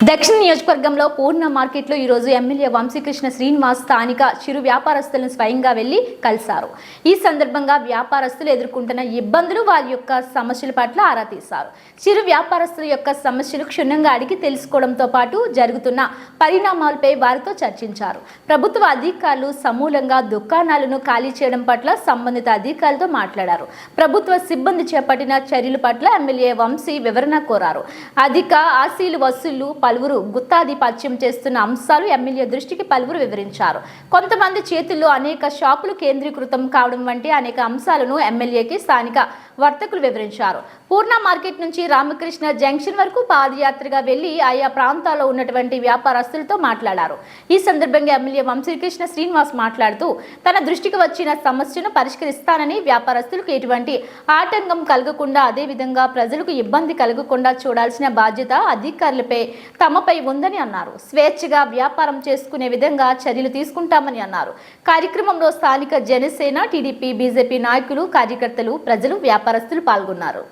దక్షిణ నియోజకవర్గంలో పూర్ణ మార్కెట్లో ఈరోజు ఎమ్మెల్యే వంశీకృష్ణ శ్రీనివాస్ స్థానిక చిరు వ్యాపారస్తులను స్వయంగా వెళ్ళి కలిశారు. ఈ సందర్భంగా వ్యాపారస్తులు ఎదుర్కొంటున్న ఇబ్బందులు వారి యొక్క సమస్యల పట్ల ఆరా తీశారు. చిరు వ్యాపారస్తుల యొక్క సమస్యలు క్షుణ్ణంగా అడిగి తెలుసుకోవడంతో పాటు జరుగుతున్న పరిణామాలపై వారితో చర్చించారు. ప్రభుత్వ అధికారులు సమూలంగా దుకాణాలను ఖాళీ చేయడం పట్ల సంబంధిత అధికారులతో మాట్లాడారు. ప్రభుత్వ సిబ్బంది చేపట్టిన చర్యల పట్ల ఎమ్మెల్యే వంశీ వివరణ కోరారు. అధిక ఆశీలు వసూళ్ళు పలువురు గుత్తాధిపత్యం చేస్తున్న అంశాలు ఎమ్మెల్యే దృష్టికి పలువురు వివరించారు. కొంతమంది చేతుల్లో అనేక షాపులు కేంద్రీకృతం కావడం వంటి అనేక అంశాలను ఎమ్మెల్యేకి స్థానిక వర్తకులు వివరించారు. పూర్ణ మార్కెట్ నుంచి రామకృష్ణ జంక్షన్ వరకు పాదయాత్రగా వెళ్ళి ఆయా ప్రాంతాల్లో ఉన్నటువంటి వ్యాపారస్తులతో మాట్లాడారు. ఈ సందర్భంగా ఎమ్మెల్యే వంశీకృష్ణ శ్రీనివాస్ మాట్లాడుతూ తన దృష్టికి వచ్చిన సమస్యను పరిష్కరిస్తానని వ్యాపారస్తులకు ఎటువంటి ఆటంకం కలగకుండా అదేవిధంగా ప్రజలకు ఇబ్బంది కలగకుండా చూడాల్సిన బాధ్యత అధికారులపై తమపై ఉందని అన్నారు. స్వేచ్ఛగా వ్యాపారం చేసుకునే విధంగా చర్యలు తీసుకుంటామని అన్నారు. కార్యక్రమంలో స్థానిక జనసేన టీడీపీ బీజేపీ నాయకులు కార్యకర్తలు ప్రజలు వ్యాపారస్తులు పాల్గొన్నారు.